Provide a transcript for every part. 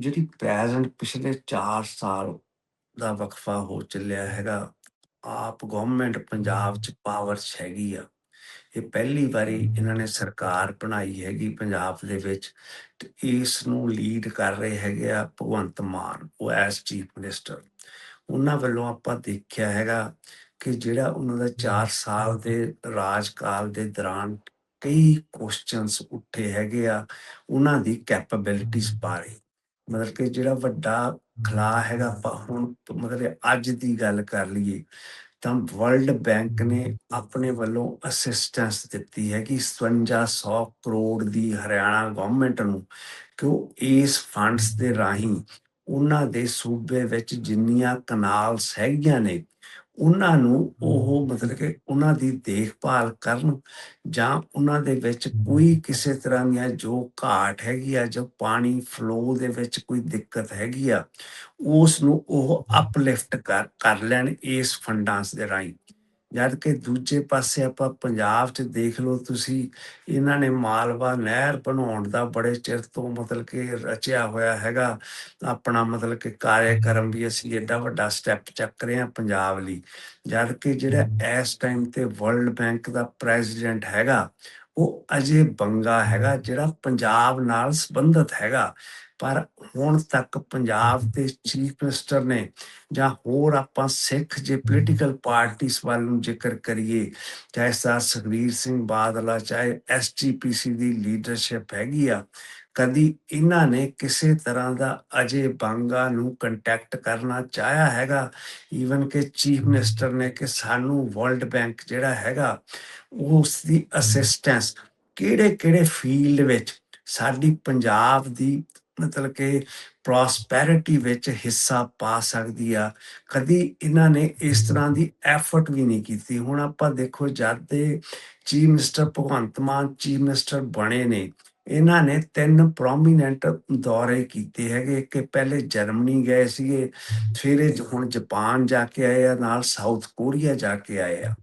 ਜਿਹੜੀ ਪ੍ਰੈਜ਼ੈਂਟ ਪਿਛਲੇ 4 ਸਾਲ ਦਾ ਵਕਫਾ ਹੋ ਚੱਲਿਆ ਹੈਗਾ, ਆਪ ਗਵਰਨਮੈਂਟ ਪੰਜਾਬ ਚ ਪਾਵਰ 'ਚ ਹੈਗੀ ਆ। ਇਹ ਪਹਿਲੀ ਵਾਰੀ ਇਹਨਾਂ ਨੇ ਸਰਕਾਰ ਬਣਾਈ ਹੈਗੀ ਪੰਜਾਬ ਦੇ ਵਿੱਚ ਤੇ ਇਸ ਨੂੰ ਲੀਡ ਕਰ ਰਹੇ ਹੈਗੇ ਆ ਭਗਵੰਤ ਮਾਨ, ਉਹ ਐਸ ਚੀਫ ਮਿਨਿਸਟਰ ਉਹਨਾਂ ਵੱਲੋਂ ਆਪਾਂ ਦੇਖਿਆ ਹੈਗਾ ਕਿ ਜਿਹੜਾ ਉਹਨਾਂ ਦਾ 4 ਸਾਲ ਦੇ ਰਾਜਕਾਲ ਦੇ ਦੌਰਾਨ ਕਈ ਕੁਐਸਚਨਸ ਉੱਠੇ ਹੈਗੇ ਆ, ਉਹਨਾਂ ਦੀ ਕੈਪੇਬਿਲਿਟੀਜ਼ ਬਾਰੇ। ਮਤਲਬ ਕਿ ਜਿਹੜਾ ਵੱਡਾ ਖਲਾ ਹੈਗਾ ਹੁਣ ਮਤਲਬ ਅੱਜ ਦੀ ਗੱਲ ਕਰ ਲਈਏ, ਤਾਂ ਵਰਲਡ ਬੈਂਕ ਨੇ ਆਪਣੇ ਵੱਲੋਂ ਅਸਿਸਟੈਂਸ ਦਿੱਤੀ ਹੈ ਕਿ 5700 ਕਰੋੜ ਦੀ ਹਰਿਆਣਾ ਗਵਰਨਮੈਂਟ ਨੂੰ, ਕਿ ਉਹ ਇਸ ਫੰਡਸ ਦੇ ਰਾਹੀਂ ਉਹਨਾਂ ਦੇ ਸੂਬੇ ਵਿੱਚ ਜਿੰਨੀਆਂ ਕਨਾਲਸ ਹੈਗੀਆਂ ਨੇ ਉਹਨਾਂ ਨੂੰ ਉਹ ਮਤਲਬ ਕਿ ਉਹਨਾਂ ਦੀ ਦੇਖਭਾਲ ਕਰਨ ਜਾਂ ਉਹਨਾਂ ਦੇ ਵਿੱਚ ਕੋਈ ਕਿਸੇ ਤਰ੍ਹਾਂ ਦੀਆਂ ਜੋ ਘਾਟ ਹੈਗੀ ਆ ਜੋ ਪਾਣੀ ਫਲੋ ਦੇ ਵਿੱਚ ਕੋਈ ਦਿੱਕਤ ਹੈਗੀ ਆ ਉਸ ਨੂੰ ਉਹ ਅਪਲਿਫਟ ਕਰ ਕਰ ਲੈਣ ਇਸ ਫੰਡਾਂ ਦੇ ਰਾਹੀਂ। ਜਦ ਕਿ ਦੂਜੇ ਪਾਸੇ ਆਪਾਂ ਪੰਜਾਬ 'ਚ ਦੇਖ ਲਓ ਤੁਸੀਂ ਇਹਨਾਂ ਨੇ ਮਾਲਵਾ ਨਹਿਰ ਬਣਾਉਣ ਦਾ ਬੜੇ ਚਿਰ ਤੋਂ ਮਤਲਬ ਕਿ ਰਚਿਆ ਹੋਇਆ ਹੈਗਾ। ਆਪਣਾ ਮਤਲਬ ਕਿ ਕਾਰਜਕਰਮ ਵੀ ਅਸੀਂ ਏਡਾ ਵੱਡਾ ਸਟੈਪ ਚੱਕ ਰਹੇ ਹਾਂ ਪੰਜਾਬ ਲਈ। ਜਦ ਕਿ ਜਿਹੜਾ ਇਸ ਟਾਈਮ ਤੇ ਵਰਲਡ ਬੈਂਕ ਦਾ ਪ੍ਰੈਜ਼ੀਡੈਂਟ ਹੈਗਾ ਉਹ ਅਜੇ ਬੰਗਾ ਹੈਗਾ ਜਿਹੜਾ ਪੰਜਾਬ ਨਾਲ ਸੰਬੰਧਿਤ ਹੈਗਾ। ਪਰ ਹੁਣ ਤੱਕ ਪੰਜਾਬ ਦੇ ਚੀਫ ਮਿਨਿਸਟਰ ਨੇ ਜਾਂ ਹੋਰ ਆਪਾਂ ਸਿੱਖ ਜੇ ਪੋਲੀਟੀਕਲ ਪਾਰਟੀਆਂ ਵੱਲ ਨੂੰ ਜ਼ਿਕਰ ਕਰੀਏ, ਚਾਹੇ ਸਰ ਸੁਖਬੀਰ ਸਿੰਘ ਬਾਦਲਾ ਚਾਹੇ ਐਸਜੀਪੀਸੀ ਦੀ ਲੀਡਰਸ਼ਿਪ ਹੈਗੀ ਆ, ਕਦੀ ਇਹਨਾਂ ਨੇ ਕਿਸੇ ਤਰ੍ਹਾਂ ਦਾ ਅਜੇ ਬਾਂਗਾ ਨੂੰ ਕੰਟੈਕਟ ਕਰਨਾ ਚਾਹਿਆ ਹੈਗਾ? ਈਵਨ ਕਿ ਚੀਫ ਮਿਨਿਸਟਰ ਨੇ ਕਿ ਸਾਨੂੰ ਵਰਲਡ ਬੈਂਕ ਜਿਹੜਾ ਹੈਗਾ, ਉਸ ਦੀ ਅਸਿਸਟੈਂਸ ਕਿਹੜੇ ਕਿਹੜੇ ਫੀਲਡ ਵਿੱਚ ਸਾਡੀ ਪੰਜਾਬ ਦੀ ਮਤਲਬ ਕਿ ਪ੍ਰੋਸਪੈਰਿਟੀ ਵਿੱਚ ਹਿੱਸਾ ਪਾ ਸਕਦੀ ਆ। ਕਦੀ ਇਹਨਾਂ ਨੇ ਇਸ ਤਰ੍ਹਾਂ ਦੀ ਐਫਰਟ ਵੀ ਨਹੀਂ ਕੀਤੀ। ਹੁਣ ਆਪਾਂ ਦੇਖੋ, ਜਦ ਦੇ chief minister Bhagwant Mann chief minister ਬਣੇ ਨੇ, ਇਹਨਾਂ ਨੇ ਤਿੰਨ ਪ੍ਰੋਮੀਨੈਂਟ ਦੌਰੇ ਕੀਤੇ ਹੈਗੇ। ਕਿ ਪਹਿਲੇ ਜਰਮਨੀ ਗਏ ਸੀਗੇ, ਫਿਰ ਹੁਣ ਜਾਪਾਨ ਜਾ ਕੇ ਆਏ ਆ, ਨਾਲ ਸਾਊਥ ਕੋਰੀਆ ਜਾ ਕੇ ਆਏ ਆ।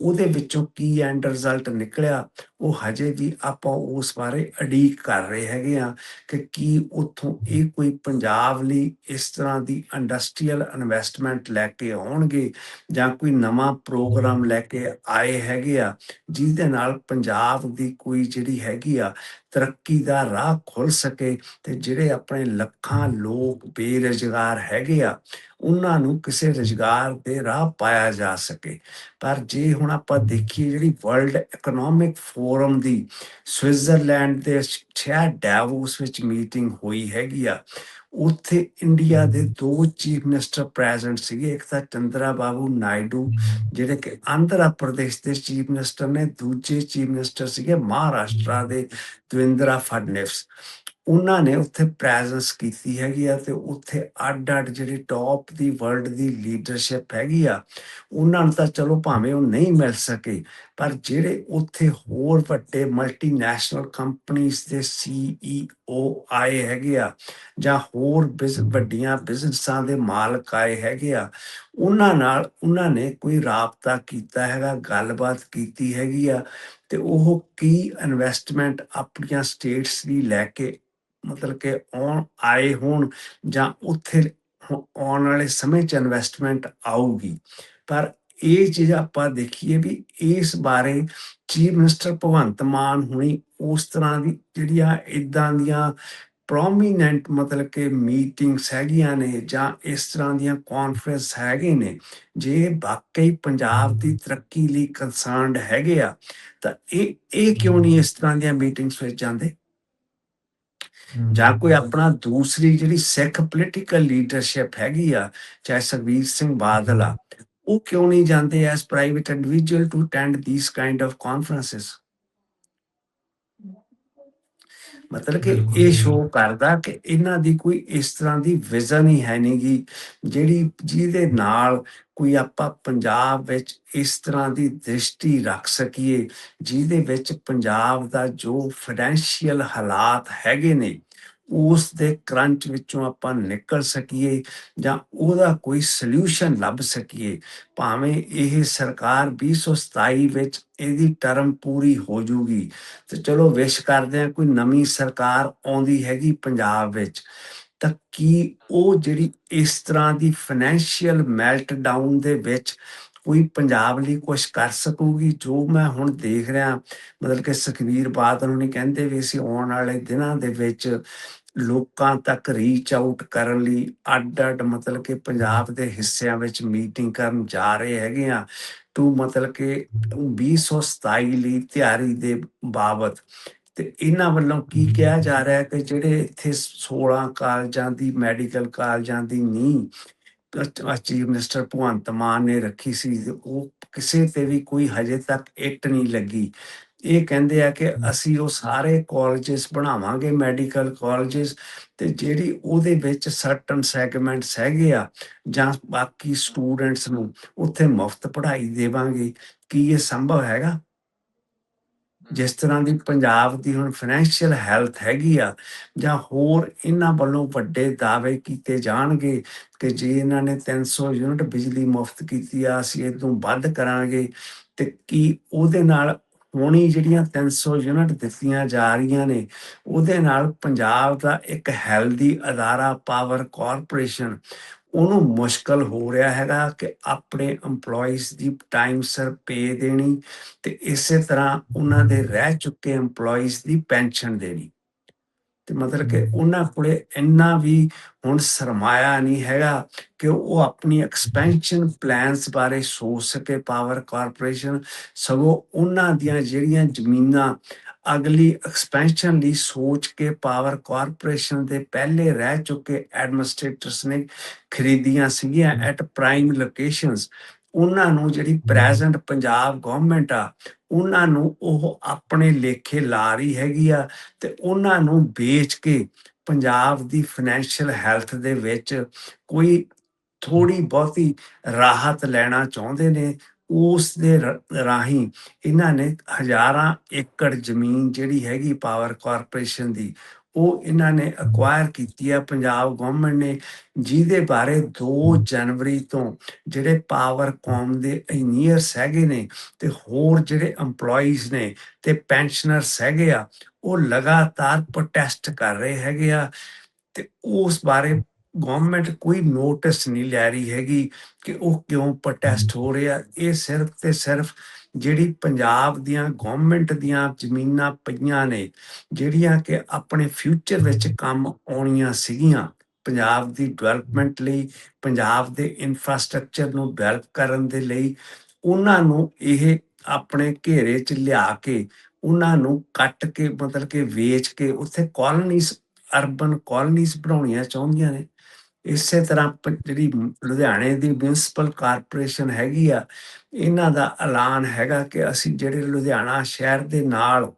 ਉਹਦੇ ਵਿੱਚੋਂ ਕੀ ਐਂਡ ਰਿਜ਼ਲਟ ਨਿਕਲਿਆ? ਉਹ ਹਜੇ ਵੀ ਆਪਾਂ ਉਸ ਬਾਰੇ ਅਡੀਕ ਕਰ ਰਹੇ ਹੈਗੇ ਆ ਕਿ ਕੀ ਉੱਥੋਂ ਇਹ ਕੋਈ ਪੰਜਾਬ ਲਈ ਇਸ ਤਰ੍ਹਾਂ ਦੀ ਇੰਡਸਟਰੀਅਲ ਇਨਵੈਸਟਮੈਂਟ ਲੈ ਕੇ ਆਉਣਗੇ ਜਾਂ ਕੋਈ ਨਵਾਂ ਪ੍ਰੋਗਰਾਮ ਲੈ ਕੇ ਆਏ ਹੈਗੇ ਆ, ਜਿਹਦੇ ਨਾਲ ਪੰਜਾਬ ਦੀ ਕੋਈ ਜਿਹੜੀ ਹੈਗੀ ਆ ਤਰੱਕੀ ਦਾ ਰਾਹ ਖੁੱਲ ਸਕੇ ਤੇ ਜਿਹੜੇ ਆਪਣੇ ਲੱਖਾਂ ਲੋਕ ਬੇਰੁਜ਼ਗਾਰ ਹੈਗੇ ਆ, ਉਹਨਾਂ ਨੂੰ ਕਿਸੇ ਰੁਜ਼ਗਾਰ ਦੇ ਰਾਹ ਪਾਇਆ ਜਾ ਸਕੇ। ਪਰ ਜੇ ਹੁਣ ਆਪਾਂ ਦੇਖੀਏ ਜਿਹੜੀ ਵਰਲਡ ਇਕਨੋਮਿਕ ਫੋਰਮ ਦੀ ਸਵਿਟਜ਼ਰਲੈਂਡ ਦੇ ਸ਼ਹਿਰ ਡੈਵੋਸ ਵਿੱਚ ਮੀਟਿੰਗ ਹੋਈ ਹੈਗੀ ਆ। ਉੱਥੇ ਇੰਡੀਆ ਦੇ ਦੋ ਚੀਫ ਮਿਨਿਸਟਰ ਪ੍ਰੈਜ਼ੈਂਟ ਸੀਗੇ ਇੱਕ ਤਾਂ ਚੰਦਰਾ ਬਾਬੂ ਨਾਇਡੂ ਜਿਹੜੇ ਕਿ ਆਂਧਰਾ ਪ੍ਰਦੇਸ਼ ਦੇ ਚੀਫ ਮਿਨਿਸਟਰ ਨੇ ਦੂਜੇ ਚੀਫ ਮਿਨਿਸਟਰ ਸੀਗੇ ਮਹਾਰਾਸ਼ਟਰ ਦੇ ਦਵਿੰਦਰਾ ਫਡਨਵਿਸ। ਉਹਨਾਂ ਨੇ ਉੱਥੇ ਪ੍ਰੈਜ਼ੈਂਸ ਕੀਤੀ ਹੈਗੀ ਆ ਤੇ ਉੱਥੇ ਅੱਡ ਅੱਡ ਜਿਹੜੀ ਟੌਪ ਦੀ ਵਰਲਡ ਦੀ ਲੀਡਰਸ਼ਿਪ ਹੈਗੀ ਆ ਉਹਨਾਂ ਨੂੰ ਤਾਂ ਚਲੋ ਭਾਵੇਂ ਉਹ ਨਹੀਂ ਮਿਲ ਸਕੇ ਪਰ ਜਿਹੜੇ ਉੱਥੇ ਹੋਰ ਵੱਡੇ ਮਲਟੀਨੈਸ਼ਨਲ ਕੰਪਨੀਆਂ ਦੇ ਸੀਈਓ ਆਏ ਹੈਗੇ ਆ, ਜਾਂ ਹੋਰ ਵੱਡੀਆਂ ਬਿਜ਼ਨਸਾਂ ਦੇ ਮਾਲਕ ਆਏ ਹੈਗੇ ਆ, ਉਹਨਾਂ ਨਾਲ ਉਹਨਾਂ ਨੇ ਕੋਈ ਰਾਬਤਾ ਕੀਤਾ ਹੈਗਾ, ਗੱਲਬਾਤ ਕੀਤੀ ਹੈਗੀ ਆ, ਤੇ ਉਹ ਕੀ ਇਨਵੈਸਟਮੈਂਟ ਆਪਣੀਆਂ ਸਟੇਟਸ ਦੀ ਲੈ ਕੇ ਮਤਲਬ ਕਿ ਆਉਣ, ਆਏ ਹੋਣ, ਜਾਂ ਉੱਥੇ ਆਉਣ ਵਾਲੇ ਸਮੇਂ 'ਚ ਇਨਵੈਸਟਮੈਂਟ ਆਊਗੀ। ਪਰ ਇਹ ਚੀਜ਼ ਆਪਾਂ ਦੇਖੀਏ ਵੀ ਇਸ ਬਾਰੇ ਚੀਫ ਮਿਨਿਸਟਰ ਭਗਵੰਤ ਮਾਨ ਹੁਣੀ ਉਸ ਤਰ੍ਹਾਂ ਦੀ ਜਿਹੜੀਆਂ ਇਦਾਂ ਦੀਆਂ ਪ੍ਰੋਮੀਨੈਂਟ ਮਤਲਬ ਕਿ ਮੀਟਿੰਗਸ ਹੈਗੀਆਂ ਨੇ ਜਾਂ ਇਸ ਤਰ੍ਹਾਂ ਦੀਆਂ ਕਾਨਫਰੰਸ ਹੈਗੇ ਨੇ ਜੇ ਵਾਕਈ ਪੰਜਾਬ ਦੀ ਤਰੱਕੀ ਲਈ ਕੰਸਰਨਡ ਹੈਗੇ ਆ ਤਾਂ ਇਹ ਇਹ ਕਿਉਂ ਨਹੀਂ ਇਸ ਤਰ੍ਹਾਂ ਦੀਆਂ ਮੀਟਿੰਗਸ ਵਿੱਚ ਜਾਂਦੇ? ਜਾਂ ਕੋਈ ਆਪਣਾ ਦੂਸਰੀ ਜਿਹੜੀ ਸਿੱਖ ਪੋਲੀਟੀਕਲ ਲੀਡਰਸ਼ਿਪ ਹੈਗੀ ਆ ਚਾਹੇ ਸੁਖਬੀਰ ਸਿੰਘ ਬਾਦਲ ਆ ਉਹ ਕਿਉਂ ਨਹੀਂ ਜਾਂਦੇ as private individual to attend these kind of conferences ਮਤਲਬ ਕਿ ਇਹ ਸ਼ੋਅ ਕਰਦਾ ਕਿ ਇਹਨਾਂ ਦੀ ਕੋਈ ਇਸ ਤਰ੍ਹਾਂ ਦੀ ਵਿਜ਼ਨ ਹੀ ਹੈ ਨਹੀਂਗੀ ਜਿਹੜੀ ਜਿਹਦੇ ਨਾਲ ਕੋਈ ਆਪਾਂ ਪੰਜਾਬ ਵਿੱਚ ਇਸ ਤਰ੍ਹਾਂ ਦੀ ਦ੍ਰਿਸ਼ਟੀ ਰੱਖ ਸਕੀਏ ਜਿਹਦੇ ਵਿੱਚ ਪੰਜਾਬ ਦਾ ਜੋ ਫਾਈਨੈਂਸ਼ੀਅਲ ਹਾਲਾਤ ਹੈਗੇ ਨੇ ਉਸ ਦੇ ਕਰੰਚ ਵਿੱਚੋਂ ਆਪਾਂ ਨਿਕਲ ਸਕੀਏ ਜਾਂ ਉਹਦਾ ਕੋਈ ਸੋਲੂਸ਼ਨ ਲੱਭ ਸਕੀਏ। ਭਾਵੇਂ ਇਹ ਸਰਕਾਰ 2027 ਵਿੱਚ ਇਹਦੀ ਟਰਮ ਪੂਰੀ ਹੋ ਜੂਗੀ ਤੇ ਚਲੋ ਵਿਸ਼ ਕਰਦੇ ਆ ਕੋਈ ਨਵੀਂ ਸਰਕਾਰ ਆਉਂਦੀ ਹੈਗੀ ਪੰਜਾਬ ਵਿੱਚ। ਤਾਂ ਕੀ ਉਹ ਜਿਹੜੀ ਇਸ ਤਰ੍ਹਾਂ ਦੀ ਫਾਈਨੈਂਸ਼ੀਅਲ ਮੈਲਟਡਾਊਨ ਦੇ ਵਿੱਚ ਕੋਈ ਪੰਜਾਬ ਲਈ ਕੁਝ ਕਰ ਸਕੂਗੀ? ਜੋ ਮੈਂ ਹੁਣ ਦੇਖ ਰਿਹਾ, ਮਤਲਬ ਕਿ ਸੁਖਬੀਰ ਬਾਦਲ ਨੂੰ ਕਹਿੰਦੇ ਵੀ ਅਸੀਂ ਆਉਣ ਵਾਲੇ ਦਿਨਾਂ ਦੇ ਵਿੱਚ ਲੋਕਾਂ ਤੱਕ ਰੀਚ ਆਊਟ ਕਰਨ ਲਈ ਅੱਡ ਅੱਡ ਮਤਲਬ ਕਿ ਪੰਜਾਬ ਦੇ ਹਿੱਸਿਆਂ ਵਿੱਚ ਮੀਟਿੰਗ ਕਰਨ ਜਾ ਰਹੇ ਹੈਗੇ ਆ ਟੂ ਮਤਲਬ ਕਿ 2027 ਲਈ ਤਿਆਰੀ ਦੇ ਬਾਬਤ। ਤੇ ਇਹਨਾਂ ਵੱਲੋਂ ਕੀ ਕਿਹਾ ਜਾ ਰਿਹਾ ਹੈ ਕਿ ਜਿਹੜੇ ਇੱਥੇ 16 ਕਾਲਜਾਂ ਦੀ ਮੈਡੀਕਲ ਕਾਲਜਾਂ ਦੀ ਨੀ ਚੀਫ ਮਿਨਿਸਟਰ ਭਗਵੰਤ ਮਾਨ ਨੇ ਰੱਖੀ ਸੀ ਉਹ ਕਿਸੇ ਤੇ ਵੀ ਕੋਈ ਹਜੇ ਤੱਕ ਇੱਟ ਨਹੀਂ ਲੱਗੀ। ਇਹ ਕਹਿੰਦੇ ਆ ਕਿ ਅਸੀਂ ਉਹ ਸਾਰੇ ਕਾਲਜਸ ਬਣਾਵਾਂਗੇ ਮੈਡੀਕਲ ਕਾਲਜਸ ਤੇ ਜਿਹੜੀ ਉਹਦੇ ਵਿੱਚ ਸਰਟਨ ਸੈਗਮੈਂਟਸ ਹੈਗੇ ਆ ਜਾਂ ਬਾਕੀ ਸਟੂਡੈਂਟਸ ਨੂੰ ਉੱਥੇ ਮੁਫਤ ਪੜ੍ਹਾਈ ਦੇਵਾਂਗੇ। ਕੀ ਇਹ ਸੰਭਵ ਹੈਗਾ? ਜਿਸ ਤਰ੍ਹਾਂ ਦੀ ਪੰਜਾਬ ਦੀ ਹੁਣ ਫਾਈਨੈਂਸ਼ੀਅਲ ਹੈਲਥ ਹੈਗੀ ਆ ਜਾਂ ਹੋਰ ਇਹਨਾਂ ਵੱਲੋਂ ਵੱਡੇ ਦਾਅਵੇ ਕੀਤੇ ਜਾਣਗੇ ਕਿ ਜੇ ਇਹਨਾਂ ਨੇ 300 ਯੂਨਿਟ ਬਿਜਲੀ ਮੁਫਤ ਕੀਤੀ ਆ ਅਸੀਂ ਇਹ ਤੋਂ ਵੱਧ ਕਰਾਂਗੇ ਤੇ ਕੀ ਉਹਦੇ ਨਾਲ ਹੋਣੀ ਜਿਹੜੀਆਂ 300 ਯੂਨਿਟ ਦਿੱਤੀਆਂ ਜਾ ਰਹੀਆਂ ਨੇ, ਉਹਦੇ ਨਾਲ ਪੰਜਾਬ ਦਾ ਇੱਕ ਹੈਲਦੀ ਅਦਾਰਾ ਪਾਵਰ ਕਾਰਪੋਰੇਸ਼ਨ, ਉਹਨੂੰ ਮੁਸ਼ਕਲ ਹੋ ਰਿਹਾ ਹੈਗਾ ਕਿ ਆਪਣੇ EMPLOYEES ਦੀ ਟਾਈਮ ਸਿਰ ਪੇ ਦੇਣੀ ਤੇ ਇਸੇ ਤਰ੍ਹਾਂ ਉਹਨਾਂ ਦੇ ਰਹਿ ਚੁੱਕੇ EMPLOYEES ਦੀ ਪੈਨਸ਼ਨ ਦੇਣੀ। ਤੇ ਮਤਲਬ ਕਿ ਉਹਨਾਂ ਕੋਲੇ ਇੰਨਾ ਵੀ ਹੁਣ ਸਰਮਾਇਆ ਨਹੀਂ ਹੈਗਾ ਕਿ ਉਹ ਆਪਣੀ ਐਕਸਪੈਂਸ਼ਨ ਪਲਾਨਸ ਬਾਰੇ ਸੋਚ ਸਕੇ ਪਾਵਰ ਕਾਰਪੋਰੇਸ਼ਨ ਸਗੋਂ ਉਹਨਾਂ ਦੀਆਂ ਜਿਹੜੀਆਂ ਜ਼ਮੀਨਾਂ ਅਗਲੀ ਐਕਸਪੈਂਸ਼ਨ ਲਈ ਸੋਚ ਕੇ ਪਾਵਰ ਕਾਰਪੋਰੇਸ਼ਨ ਦੇ ਪਹਿਲੇ ਰਹਿ ਚੁੱਕੇ ਐਡਮਿਨਿਸਟ੍ਰੇਟਰਸ ਨੇ ਖਰੀਦੀਆਂ ਸੀਗੀਆਂ ਐਟ ਪ੍ਰਾਈਮ ਲੋਕੇਸ਼ਨਸ ਉਹਨਾਂ ਨੂੰ ਜਿਹੜੀ ਪ੍ਰੈਜ਼ੈਂਟ ਪੰਜਾਬ ਗਵਰਨਮੈਂਟ ਆ ਉਹਨਾਂ ਨੂੰ ਉਹ ਆਪਣੇ ਲੇਖੇ ਲਾ ਰਹੀ ਹੈਗੀ ਆ ਤੇ ਉਹਨਾਂ ਨੂੰ ਵੇਚ ਕੇ ਪੰਜਾਬ ਦੀ ਫਾਈਨੈਂਸ਼ੀਅਲ ਹੈਲਥ ਦੇ ਵਿੱਚ ਕੋਈ ਥੋੜੀ ਬਹੁਤੀ ਰਾਹਤ ਲੈਣਾ ਚਾਹੁੰਦੇ ਨੇ ਉਸ ਦੇ ਰਾਹੀਂ ਇਹਨਾਂ ਨੇ ਹਜ਼ਾਰਾਂ ਏਕੜ ਜ਼ਮੀਨ ਜਿਹੜੀ ਹੈਗੀ ਪਾਵਰ ਕਾਰਪੋਰੇਸ਼ਨ ਦੀ ਉਹ ਇਹਨਾਂ ਨੇ ਅਕਵਾਇਰ ਕੀਤੀ ਹੈ ਪੰਜਾਬ ਗਵਰਨਮੈਂਟ ਨੇ, ਜਿਹਦੇ ਬਾਰੇ 2 ਜਨਵਰੀ ਤੋਂ ਜਿਹੜੇ ਪਾਵਰ ਕਾਮ ਦੇ ਇੰਜੀਨੀਅਰਸ ਹੈਗੇ ਨੇ ਤੇ ਹੋਰ ਜਿਹੜੇ EMPLOYEES ਨੇ ਤੇ ਪੈਨਸ਼ਨਰਸ ਹੈਗੇ ਆ, ਉਹ ਲਗਾਤਾਰ ਪ੍ਰੋਟੈਸਟ ਕਰ ਰਹੇ ਹੈਗੇ ਆ ਤੇ ਉਸ ਬਾਰੇ ਗਵਰਨਮੈਂਟ ਕੋਈ ਨੋਟਿਸ ਨਹੀਂ ਲੈ ਰਹੀ ਹੈਗੀ ਕਿ ਉਹ ਕਿਉਂ ਪ੍ਰੋਟੈਸਟ ਹੋ ਰਿਹਾ। ਇਹ ਸਿਰਫ ਤੇ ਸਿਰਫ ਜਿਹੜੀ ਪੰਜਾਬ ਦੀਆਂ ਗਵਰਨਮੈਂਟ ਦੀਆਂ ਜ਼ਮੀਨਾਂ ਪਈਆਂ ਨੇ ਜਿਹੜੀਆਂ ਕਿ ਆਪਣੇ ਫਿਊਚਰ ਵਿੱਚ ਕੰਮ ਆਉਣੀਆਂ ਸੀਗੀਆਂ ਪੰਜਾਬ ਦੀ ਡਿਵੈਲਪਮੈਂਟ ਲਈ ਪੰਜਾਬ ਦੇ ਇਨਫਰਾਸਟ੍ਰਕਚਰ ਨੂੰ ਡਿਵੈਲਪ ਕਰਨ ਦੇ ਲਈ ਉਹਨਾਂ ਨੂੰ ਇਹ ਆਪਣੇ ਘੇਰੇ 'ਚ ਲਿਆ ਕੇ ਉਹਨਾਂ ਨੂੰ ਕੱਟ ਕੇ ਮਤਲਬ ਕਿ ਵੇਚ ਕੇ ਉੱਥੇ ਕਾਲੋਨੀਜ਼ ਅਰਬਨ ਕਾਲੋਨੀਜ਼ ਬਣਾਉਣੀਆਂ ਚਾਹੁੰਦੀਆਂ ਨੇ। ਇਸੇ ਤਰ੍ਹਾਂ ਜਿਹੜੀ ਲੁਧਿਆਣੇ ਦੀ ਮਿਊਨਿਸਪਲ ਕਾਰਪੋਰੇਸ਼ਨ ਹੈਗੀ ਆ, ਇਹਨਾਂ ਦਾ ਐਲਾਨ ਹੈਗਾ ਕਿ ਅਸੀਂ ਜਿਹੜੇ ਲੁਧਿਆਣਾ ਸ਼ਹਿਰ ਦੇ ਨਾਲ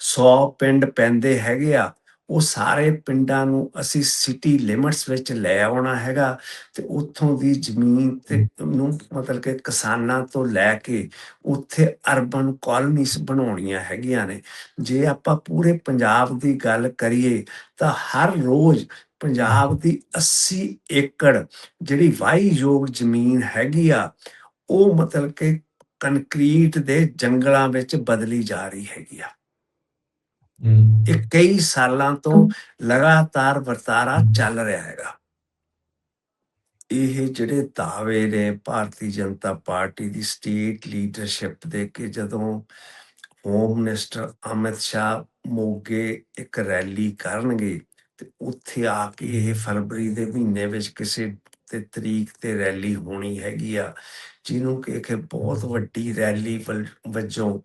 100 ਪਿੰਡ ਪੈਂਦੇ ਹੈਗੇ ਆ, ਉਹ ਸਾਰੇ ਪਿੰਡਾਂ ਨੂੰ ਅਸੀਂ ਸਿਟੀ ਲਿਮਟਸ ਵਿੱਚ ਲੈ ਆਉਣਾ ਹੈਗਾ ਤੇ ਉੱਥੋਂ ਦੀ ਜ਼ਮੀਨ ਤੇ ਨੂੰ ਮਤਲਬ ਕਿ ਕਿਸਾਨਾਂ ਤੋਂ ਲੈ ਕੇ ਉੱਥੇ ਅਰਬਨ ਕਾਲੋਨੀਜ਼ ਬਣਾਉਣੀਆਂ ਹੈਗੀਆਂ ਨੇ। ਜੇ ਆਪਾਂ ਪੂਰੇ ਪੰਜਾਬ ਦੀ ਗੱਲ ਕਰੀਏ ਤਾਂ ਹਰ ਰੋਜ਼ ਪੰਜਾਬ ਦੀ 80 ਏਕੜ ਜਿਹੜੀ ਵਾਹੀਯੋਗ ਜ਼ਮੀਨ ਹੈਗੀ ਆ ਉਹ ਮਤਲਬ ਕਿ ਕੰਕਰੀਟ ਦੇ ਜੰਗਲਾਂ ਵਿੱਚ ਬਦਲੀ ਜਾ ਰਹੀ ਹੈਗੀ ਆ। ਇਹ ਕਈ ਸਾਲਾਂ ਤੋਂ ਲਗਾਤਾਰ ਵਰਤਾਰਾ ਚੱਲ ਰਿਹਾ ਹੈਗਾ। ਇਹ ਜਿਹੜੇ ਦਾਅਵੇ ਨੇ ਭਾਰਤੀ ਜਨਤਾ ਪਾਰਟੀ ਦੀ ਸਟੇਟ ਲੀਡਰਸ਼ਿਪ ਦੇ ਕਿ ਜਦੋਂ ਹੋਮ ਮਿਨਿਸਟਰ ਅਮਿਤ ਸ਼ਾਹ ਮੋਗੇ ਇੱਕ ਰੈਲੀ ਕਰਨਗੇ ਤੇ ਉੱਥੇ ਆ ਕੇ ਇਹ ਫਰਵਰੀ ਦੇ ਮਹੀਨੇ ਵਿੱਚ ਕਿਸੇ ਤੇ ਤਰੀਕ ਤੇ ਰੈਲੀ ਹੋਣੀ ਹੈਗੀ ਆ, ਜਿਹਨੂੰ ਕਿ ਇੱਕ ਬਹੁਤ ਵੱਡੀ ਰੈਲੀ ਵਜੋਂ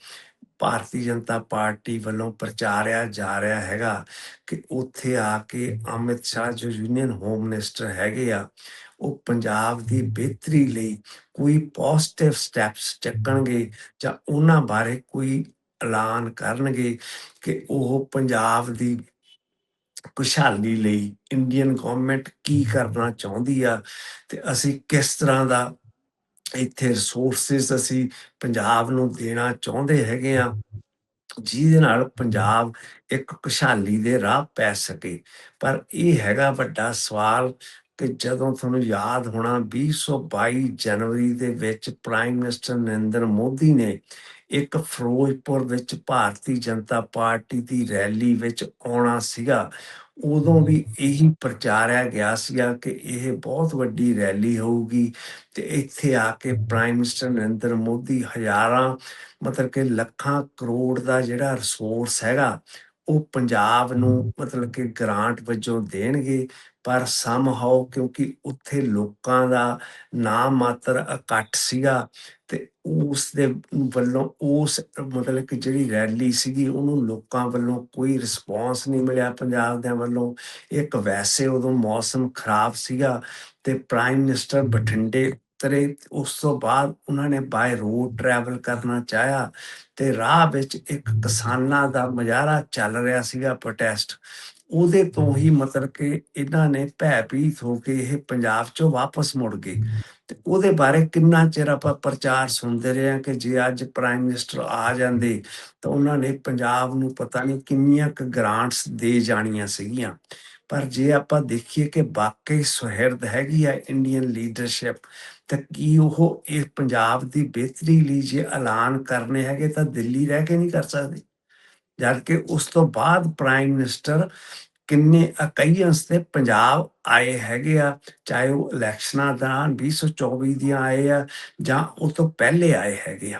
ਭਾਰਤੀ ਜਨਤਾ ਪਾਰਟੀ ਵੱਲੋਂ ਪ੍ਰਚਾਰਿਆ ਜਾ ਰਿਹਾ ਹੈਗਾ ਕਿ ਉੱਥੇ ਆ ਕੇ ਅਮਿਤ ਸ਼ਾਹ ਜੋ ਯੂਨੀਅਨ ਹੋਮ ਮਿਨਿਸਟਰ ਹੈਗੇ ਆ, ਉਹ ਪੰਜਾਬ ਦੀ ਬਿਹਤਰੀ ਲਈ ਕੋਈ ਪੋਜ਼ਿਟਿਵ ਸਟੈਪਸ ਚੱਕਣਗੇ ਜਾਂ ਉਹਨਾਂ ਬਾਰੇ ਕੋਈ ਐਲਾਨ ਕਰਨਗੇ ਕਿ ਉਹ ਪੰਜਾਬ ਦੀ ਖੁਸ਼ਹਾਲੀ ਲਈ ਇੰਡੀਅਨ ਗਵਰਨਮੈਂਟ ਕੀ ਕਰਨਾ ਚਾਹੁੰਦੀ ਆ ਤੇ ਅਸੀਂ ਕਿਸ ਤਰ੍ਹਾਂ ਦਾ ਇੱਥੇ ਰਿਸੋਰਸਸ ਅਸੀਂ ਪੰਜਾਬ ਨੂੰ ਦੇਣਾ ਚਾਹੁੰਦੇ ਹੈਗੇ ਆ ਜਿਹਦੇ ਨਾਲ ਪੰਜਾਬ ਇੱਕ ਖੁਸ਼ਹਾਲੀ ਦੇ ਰਾਹ ਪੈ ਸਕੇ। ਪਰ ਇਹ ਹੈਗਾ ਵੱਡਾ ਸਵਾਲ ਕਿ ਜਦੋਂ ਤੁਹਾਨੂੰ ਯਾਦ ਹੋਣਾ 2022 ਜਨਵਰੀ ਦੇ ਵਿੱਚ ਪ੍ਰਾਈਮ ਮਿਨਿਸਟਰ ਨਰਿੰਦਰ ਮੋਦੀ ਨੇ ਇੱਕ ਫਿਰੋਜ਼ਪੁਰ ਵਿੱਚ ਭਾਰਤੀ ਜਨਤਾ ਪਾਰਟੀ ਦੀ ਰੈਲੀ ਵਿੱਚ ਆਉਣਾ ਸੀਗਾ, ਉਦੋਂ ਵੀ ਇਹੀ ਪ੍ਰਚਾਰਿਆ ਗਿਆ ਸੀਗਾ ਕਿ ਇਹ ਬਹੁਤ ਵੱਡੀ ਰੈਲੀ ਹੋਊਗੀ ਤੇ ਇੱਥੇ ਆ ਕੇ ਪ੍ਰਾਈਮ ਮਿਨਿਸਟਰ ਨਰਿੰਦਰ ਮੋਦੀ ਹਜ਼ਾਰਾਂ, ਮਤਲਬ ਕਿ ਲੱਖਾਂ ਕਰੋੜ ਦਾ ਜਿਹੜਾ ਰਿਸੋਰਸ ਹੈਗਾ, ਉਹ ਪੰਜਾਬ ਨੂੰ ਮਤਲਬ ਕਿ ਗ੍ਰਾਂਟ ਵਜੋਂ ਦੇਣਗੇ। ਪਰ ਸਮਹਾਉ ਕਿਉਂਕਿ ਉੱਥੇ ਲੋਕਾਂ ਦਾ ਨਾ ਮਾਤਰ ਇਕੱਠ ਸੀਗਾ ਤੇ ਉਸ ਦੇ ਵੱਲੋਂ ਉਸ ਮਤਲਬ ਕਿ ਜਿਹੜੀ ਰੈਲੀ ਸੀਗੀ ਉਹਨੂੰ ਲੋਕਾਂ ਵੱਲੋਂ ਕੋਈ ਰਿਸਪੌਂਸ ਨਹੀਂ ਮਿਲਿਆ ਪੰਜਾਬ ਦੇ ਵੱਲੋਂ। ਇੱਕ ਵੈਸੇ ਉਦੋਂ ਮੌਸਮ ਖਰਾਬ ਸੀਗਾ ਤੇ ਪ੍ਰਾਈਮ ਮਿਨਿਸਟਰ ਬਠਿੰਡੇ ਉਤਰੇ ਉਸ ਤੋਂ ਬਾਅਦ ਉਹਨਾਂ ਨੇ ਬਾਈ ਰੋਡ ਟਰੈਵਲ ਕਰਨਾ ਚਾਹਿਆ ਤੇ ਰਾਹ ਵਿੱਚ ਇੱਕ ਕਿਸਾਨਾਂ ਦਾ ਮੁਜ਼ਾਹਰਾ ਚੱਲ ਰਿਹਾ ਸੀਗਾ ਪ੍ਰੋਟੈਸਟ ਉਹਦੇ ਤੋਂ ਹੀ ਮਤਲਬ ਕਿ ਇਹਨਾਂ ਨੇ ਭੈਭੀਤ ਹੋ ਕੇ ਇਹ ਪੰਜਾਬ ਚੋਂ ਵਾਪਸ ਮੁੜ ਗਏ। ਤੇ ਉਹਦੇ ਬਾਰੇ ਕਿੰਨਾ ਚਿਰ ਆਪਾਂ ਪ੍ਰਚਾਰ ਸੁਣਦੇ ਰਹੇ ਹਾਂ ਕਿ ਜੇ ਅੱਜ ਪ੍ਰਾਈਮ ਮਿਨਿਸਟਰ ਆ ਜਾਂਦੇ ਤਾਂ ਉਹਨਾਂ ਨੇ ਪੰਜਾਬ ਨੂੰ ਪਤਾ ਨਹੀਂ ਕਿੰਨੀਆਂ ਕੁ ਗ੍ਰਾਂਟਸ ਦੇ ਜਾਣੀਆਂ ਸੀਗੀਆਂ। ਪਰ ਜੇ ਆਪਾਂ ਦੇਖੀਏ ਕਿ ਵਾਕਈ ਸੁਹਿਰਦ ਹੈਗੀ ਆ ਇੰਡੀਅਨ ਲੀਡਰਸ਼ਿਪ ਤਾਂ ਕੀ ਉਹ ਇਹ ਪੰਜਾਬ ਦੀ ਬਿਹਤਰੀ ਲਈ ਜੇ ਐਲਾਨ ਕਰਨੇ ਹੈਗੇ ਤਾਂ ਦਿੱਲੀ ਰਹਿ ਕੇ ਨਹੀਂ ਕਰ ਸਕਦੇ? ਜਦ ਕਿ ਉਸ ਤੋਂ ਬਾਅਦ ਪ੍ਰਾਈਮ ਮਿਨਿਸਟਰ ਕਿੰਨੇ ਅਕਈਅੰਸ ਤੇ ਪੰਜਾਬ ਆਏ ਹੈਗੇ ਆ ਚਾਹੇ ਉਹ ਇਲੈਕਸ਼ਨਾਂ ਦੌਰਾਨ 2024 ਦੀਆਂ ਆਏ ਆ ਜਾਂ ਉਹ ਤੋਂ ਪਹਿਲੇ ਆਏ ਹੈਗੇ ਆ।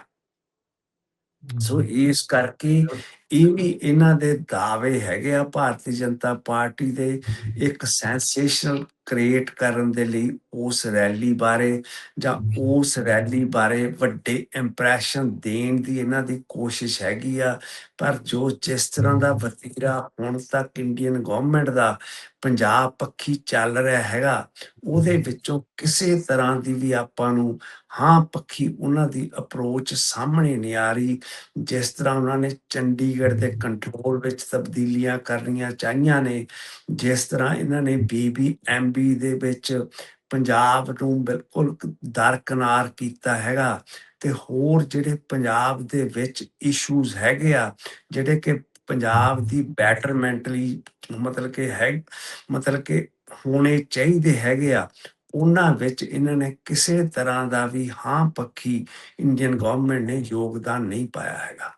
ਸੋ ਇਸ ਕਰਕੇ ਇਹ ਵੀ ਇਹਨਾਂ ਦੇ ਦਾਅਵੇ ਹੈਗੇ ਆ ਭਾਰਤੀ ਜਨਤਾ ਪਾਰਟੀ ਦੇ ਇੱਕ ਸੈਂਸੇਸ਼ਨਲ ਕ੍ਰੀਏਟ ਕਰਨ ਦੇ ਲਈ ਉਸ ਰੈਲੀ ਬਾਰੇ ਜਾਂ ਉਸ ਰੈਲੀ ਬਾਰੇ ਵੱਡੇ ਇੰਪ੍ਰੈਸ਼ਨ ਦੇਣ ਦੀ ਇਹਨਾਂ ਦੀ ਕੋਸ਼ਿਸ਼ ਹੈਗੀ ਆ। ਪਰ ਜੋ ਜਿਸ ਤਰ੍ਹਾਂ ਦਾ ਵਤੀਰਾ ਹੁਣ ਤੱਕ ਇੰਡੀਅਨ ਗਵਰਨਮੈਂਟ ਦਾ ਪੰਜਾਬ ਪੱਖੀ ਚੱਲ ਰਿਹਾ ਹੈਗਾ, ਉਹਦੇ ਵਿੱਚੋਂ ਕਿਸੇ ਤਰ੍ਹਾਂ ਦੀ ਵੀ ਆਪਾਂ ਨੂੰ ਹਾਂ ਪੱਖੀ ਉਹਨਾਂ ਦੀ ਅਪਰੋਚ ਸਾਹਮਣੇ ਨਹੀਂ ਆ ਰਹੀ। ਜਿਸ ਤਰ੍ਹਾਂ ਉਹਨਾਂ ਨੇ ਚੰਡੀ ਚੰਡੀਗੜ੍ਹ ਦੇ ਕੰਟਰੋਲ ਵਿੱਚ ਤਬਦੀਲੀਆਂ ਕਰਨੀਆਂ ਚਾਹੀਆਂ ਨੇ। ਜਿਸ ਤਰ੍ਹਾਂ ਇਹਨਾਂ ਨੇ ਬੀਬੀਐਮਬੀ ਦੇ ਵਿੱਚ ਪੰਜਾਬ ਨੂੰ ਬਿਲਕੁਲ ਦਰਕਨਾਰ ਕੀਤਾ ਹੈਗਾ ਤੇ ਹੋਰ ਜਿਹੜੇ ਪੰਜਾਬ ਦੇ ਵਿੱਚ ਇਸ਼ੂਜ਼ ਹੈਗੇ ਆ, ਜਿਹੜੇ ਕਿ ਪੰਜਾਬ ਦੀ ਬੈਟਰਮੈਂਟਲੀ ਮਤਲਬ ਕਿ ਹੈ, ਮਤਲਬ ਕਿ ਹੋਣੇ ਚਾਹੀਦੇ ਹੈਗੇ ਆ, ਉਹਨਾਂ ਵਿੱਚ ਇਹਨਾਂ ਨੇ ਕਿਸੇ ਤਰ੍ਹਾਂ ਦਾ ਵੀ ਹਾਂ ਪੱਖੀ ਇੰਡੀਅਨ ਗਵਰਨਮੈਂਟ ਨੇ ਯੋਗਦਾਨ ਨਹੀਂ ਪਾਇਆ ਹੈਗਾ।